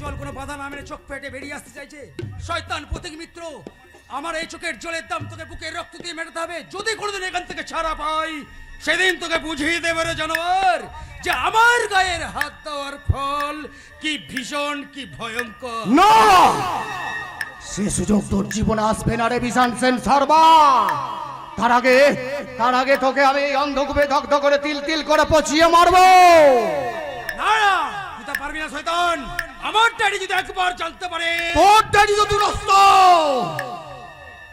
জল কোনো বাধা না মেনে চোখ পেটে বেরিয়ে আসতে চাইছে। শয়তান প্রতীক মিত্র, আমার এই চোখের জলের দাম তোকে বুকের রক্ত দিয়ে মেটাতে হবে। যদি কোনোদিন এখান থেকে ছাড়া পাই, সেদিন তোকে বুঝিয়ে দেবে রে জানোয়ার, যে আমার গায়ের হাত দেওয়ার ফল কি ভীষণ, কি ভয়ঙ্কর। না! সে সুযোগ তোর জীবনে আসবে না রে বিশান সেন সর্বা। তার আগে তার আগে তোকে আমি অন্ধকূপে দগ্ধ করে তিল তিল করে পচিয়ে মারবো না না তুই তা পারবি না শয়তান আমার ড্যাডি যদি একবার জানতে পারে। তোর ড্যাডি তো দূরস্থ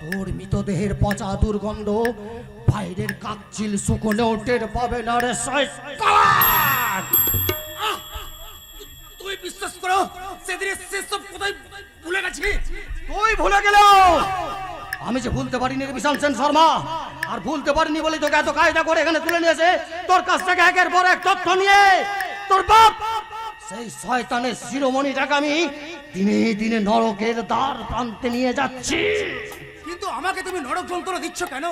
তোর মৃতদেহের পচা দুর্গন্ধ বাইরের কাকচিল টের পাবে না রে তুই বিশ্বাস করো সেদিনের শেষ কোথায় ভুলে গেছি? তুই ভুলে গেল। আমি যে ভুলতে পারিনি রে বিশাল সেন শর্মা আর ভুলতে পারিনি বলে তোকে এত কায়দা করে এখানে তুলে নিয়েছে। তোর কাছ থেকে একের পর এক তথ্য নিয়ে তোর বাপ সেই শয়তানের শিরোমণিটাকে আমি দিনে দিনে নরকের দ্বার প্রান্তে নিয়ে যাচ্ছি। কিন্তু আমাকে তুমি নরক যন্ত্রণা দিচ্ছ কেন?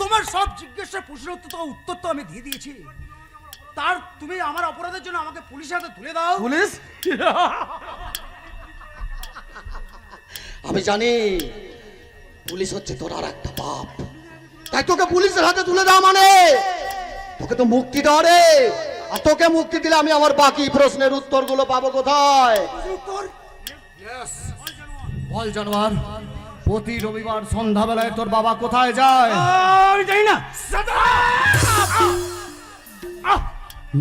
তোমার সব জিজ্ঞাসার প্রশ্নের উত্তর তো উত্তর তো আমি দিয়ে দিয়েছি। তার তুমি আমার অপরাধের জন্য আমাকে পুলিশের হাতে তুলে দাও। পুলিশ? আমি জানি পুলিশ হচ্ছে তোর আর একটা পাপ। তাই তোকে পুলিশের হাতে তুলে দেওয়া মানে? তোকে তো মুক্তি দেওয়া রে। আর তোকে মুক্তি দিলে আমি আমার বাকি প্রশ্নের উত্তরগুলো পাবো কোথায়? বল জানোয়ার প্রতি রবিবার সন্ধ্যাবেলায় তোর বাবা কোথায় যায়? আমি জানি না।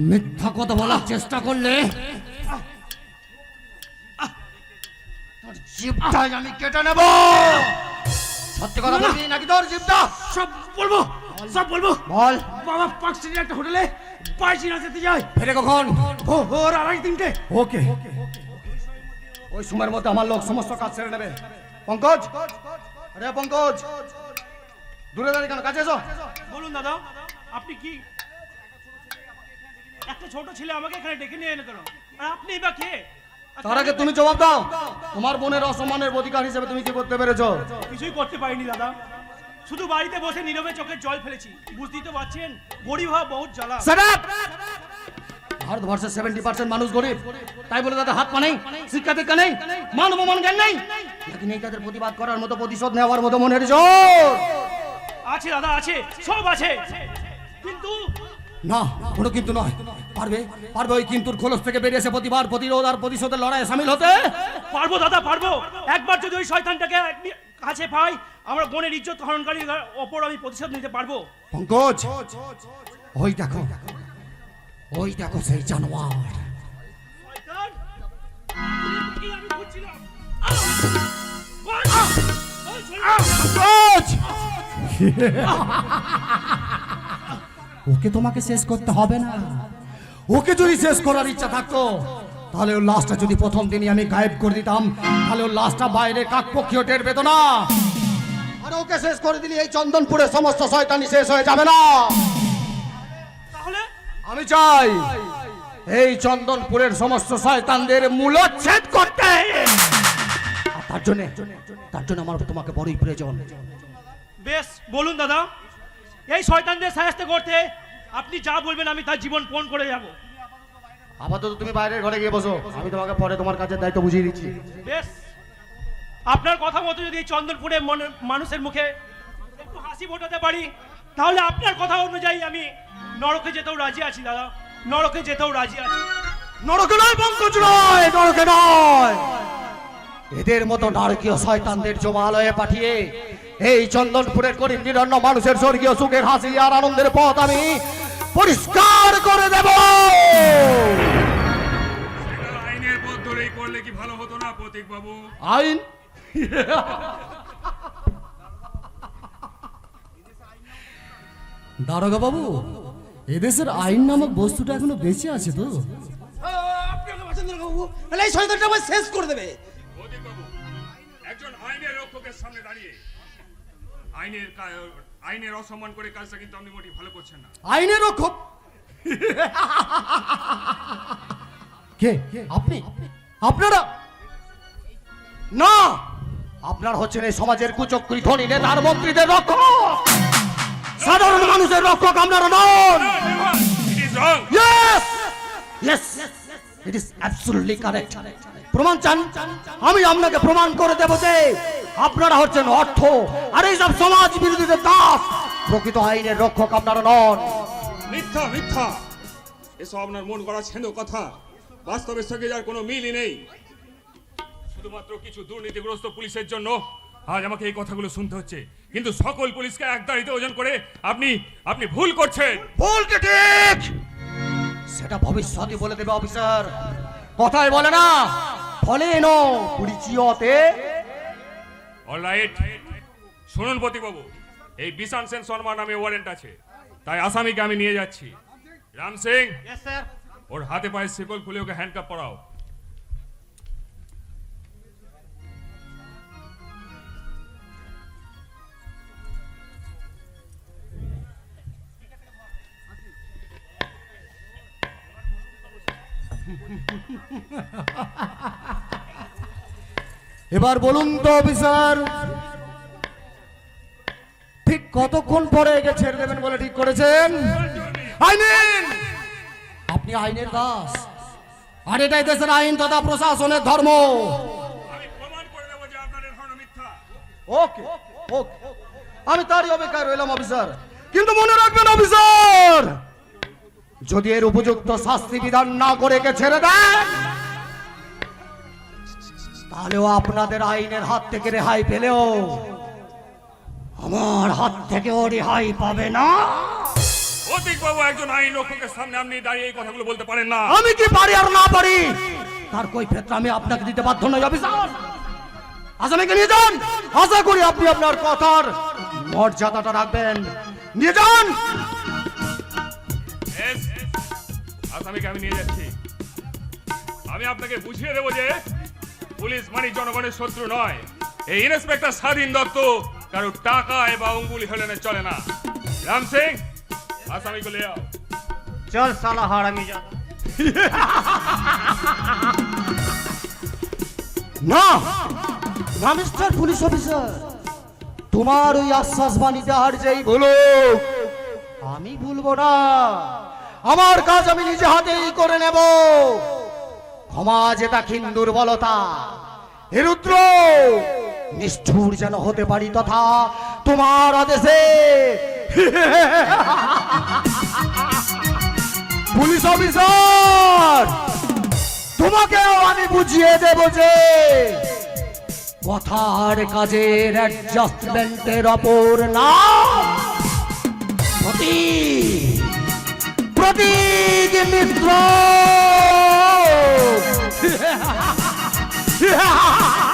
মিথ্যা কথা বলার চেষ্টা করলে তোর আমি কেটে নেব। সত্যি কথা বলবি নাকি তোর জিভটা সব বলব। সব বলব? বল। বাবা পাঁচ সিটির একটা হোটেলে বাইশি না যেতে যায়। ফেরে কখন? ভোর আড়াই তিনটে। ওকে। ওই সময়ের মধ্যে আমার লোক সমস্ত কাজ ছেড়ে নেবে। পঙ্কজ! আরে পঙ্কজ! দূরে দাঁড়িয়ে কেন? কাছে এসো। বলুন দাদা আপনি কি একটা ছোট ছেলে আমাকে এখানে ডেকে নিয়ে এলো কেন আর আপনি বা কে? তার আগে তুমি জবাব দাও। তোমার বোনের অসম্মানের অধিকার হিসেবে তুমি কি করতে পেরেছ? কিছুই করতে পারিনি দাদা। শুধু বাড়িতে বসে নীরবে চোখের জল ফেলেছি। বুঝতেই তো পারছেন? গরিব হওয়া বহুত জ্বালা! ভারতবর্ষের সেভেন্টি পার্সেন্ট মানুষ গরিব। তাই বলে তাদের হাত পা নেই শিক্ষা দীক্ষা নেই মান অপমান জ্ঞান নেই। নাকি নেই তাদের প্রতিবাদ করার মতো প্রতিশোধ নেওয়ার মতো মনের জোর? আছে দাদা আছে সব আছে। কিন্তু না কোনো কিন্তু নয়। পারবে? পারবে ওই কিন্তু খোলস থেকে বেরিয়ে এসে প্রতিবার প্রতিরোধ আর প্রতিশোধের লড়াইয়ে সামিল হতে? পারব দাদা পারব। একবার যদি ওই শয়তানটাকে কাছে পাই আমার বোনের ইজ্জত হরণকারী ওপর আমি প্রতিশোধ নিতে পারব। পঙ্কজ! ওই দেখো ওই দেখো সেই জানোয়ার। ওকে তোমাকে শেষ করতে হবে না। ওকে যদি শেষ করার ইচ্ছা থাকতো তাহলে ওর লাশটা যদি প্রথম দিনই আমি গায়েব করে দিতাম তাহলে ওর লাশটা বাইরে কাকপক্ষীয় টের পেত না। আর ওকে শেষ করে দিলে এই চন্দনপুরের সমস্ত শয়তানি শেষ হয়ে যাবে না। তাহলে? আমি চাই এই চন্দনপুরের সমস্ত শয়তানদের মূলচ্ছেদ করতে। তার জন্য তার জন্য আমার তোমাকে বড়ই প্রয়োজন। বেশ বলুন দাদা এই শয়তানদের সাহায্য করতে আপনি যা বলবেন আমি তার জীবন পণ করে যাব। আপাতত তুমি বাইরের ঘরে গিয়ে বসো আমি তোমাকে পরে তোমার কাছে দায়িত্ব বুঝিয়ে দিচ্ছি। বেশ। আপনার কথা মতো যদি এই চন্দনপুরে মানুষের মুখে একটু হাসি ফোটাতে পারি তাহলে আপনার কথা অনুযায়ী আমি নরকে যেতেও রাজি আছি দাদা। নরকে যেতেও রাজি আছি। নরকে নয় পঙ্কজ নয় নরকে নয়। এদের মতো নারকীয় শয়তানদের জমালয়ে পাঠিয়ে এই চন্দনপুরের গরিব নিরন্ন মানুষের স্বর্গীয় সুখের হাসি আর আনন্দের পথ আমি পরিষ্কার করে দেব। আইনের পথ ধরেই করলে কি ভালো হতো না প্রতীক বাবু আইন দারোগা বাবু এদেশের আইন নামক বস্তুটা এখনও বেঁচে আছে তো? শেষ করে দেবে। একজন আইনের রক্ষকের সামনে দাঁড়িয়ে আইনের আইনের অসম্মান করে কাজটা কিন্তু আপনি মোটেই ভালো করছেন না। আইনের রক্ষক? কে? আপনি? আপনারা? না! আপনার হচ্ছেন এই সমাজের কুচক্রী ধনী নেতার মন্ত্রীদের রক্ষক। সাধারণ মানুষের রক্ষক আপনারা নন ইট প্রমাণ চান? আমি আপনাকে প্রমাণ করে আপনারা হচ্ছেন অর্থ সমাজ বিরোধীদের প্রকৃত এসব আপনার মন করা ছেন্দ কথা। বাস্তবের সঙ্গে যার কোনো মিলই নেই। শুধুমাত্র কিছু দুর্নীতিগ্রস্ত পুলিশের জন্য আজ আমাকে এই কথাগুলো শুনতে হচ্ছে। কিন্তু সকল পুলিশকে এক দাঁড়িতে ওজন করে আপনি আপনি ভুল করছেন। ভুল কি ঠিক? সেটা ভবিষ্যতে বলে দেবে অফিসার। কথায় বলে না ফলে নো পরিচিয়তে অলরাইট শুনুন প্রতিবাবু এই বিশান সেন শর্মা নামে ওয়ারেন্ট আছে। তাই আসামিকে আমি নিয়ে যাচ্ছি। রাম সিং ওর হাতে পায়ে শিকল খুলে ওকে হ্যান্ডকাপ পরাও। এবার বলুন তো অফিসার। ঠিক কতক্ষণ পরে একে ছেড়ে দেবেন বলে ঠিক করেছেন? আইন আপনি আইনের দাস। আর এটাই দেশের আইন তথা প্রশাসনের ধর্ম। ওকে ওকে। আমি তারই অপেক্ষায় রইলাম অফিসার। কিন্তু মনে রাখবেন অফিসার! যদি এর উপযুক্ত শাস্তি বিধান না করে একে ছেড়ে দেন তাহলেও আপনাদের আইনের হাত থেকে রেহাই পেলেও আমার হাত থেকেও রেহাই পাবে না। অতিক বাবু একজন আইন রক্ষকের সামনে আপনি দাঁড়িয়ে এই কথাগুলো বলতে পারেন না। আমি কি পারি আর না পারি? তার কই ক্ষেত্রে আমি আপনাকে দিতে বাধ্য নই অফিসার। আসামিকে নিয়ে যান। আশা করি আপনি আপনার কথার মর্যাদাটা রাখবেন। নিয়ে যান। আসামিকে আমি নিয়ে যাচ্ছি। আমি আপনাকে বুঝিয়ে দেবো যে পুলিশ মানে জনগণের শত্রু নয়। এই ইন্সপেক্টর স্বাধীন দত্ত কারও টাকায় বা অঙ্গুলি হেলেনে চলে না। রাম সিং আসামিকে লে আও চল সালা হারামি যা না না মিস্টার পুলিশ অফিসার তোমার ওই আশ্বাস বাণীতে আর যেই বলো। আমি ভুলবো না। আমার কাজ আমি নিজে হাতেই করে নেব। ক্ষমা যেটা ক্ষীণ দুর্বলতা। হে রুদ্র, নিষ্ঠুর যেন হতে পারি তথা তোমার আদেশে। পুলিশ অফিসার, তোমাকেও আমি বুঝিয়ে দেব যে কথার কাজের অ্যাডজাস্টমেন্টের অপর না প্রতীক প্রতীক মিত্র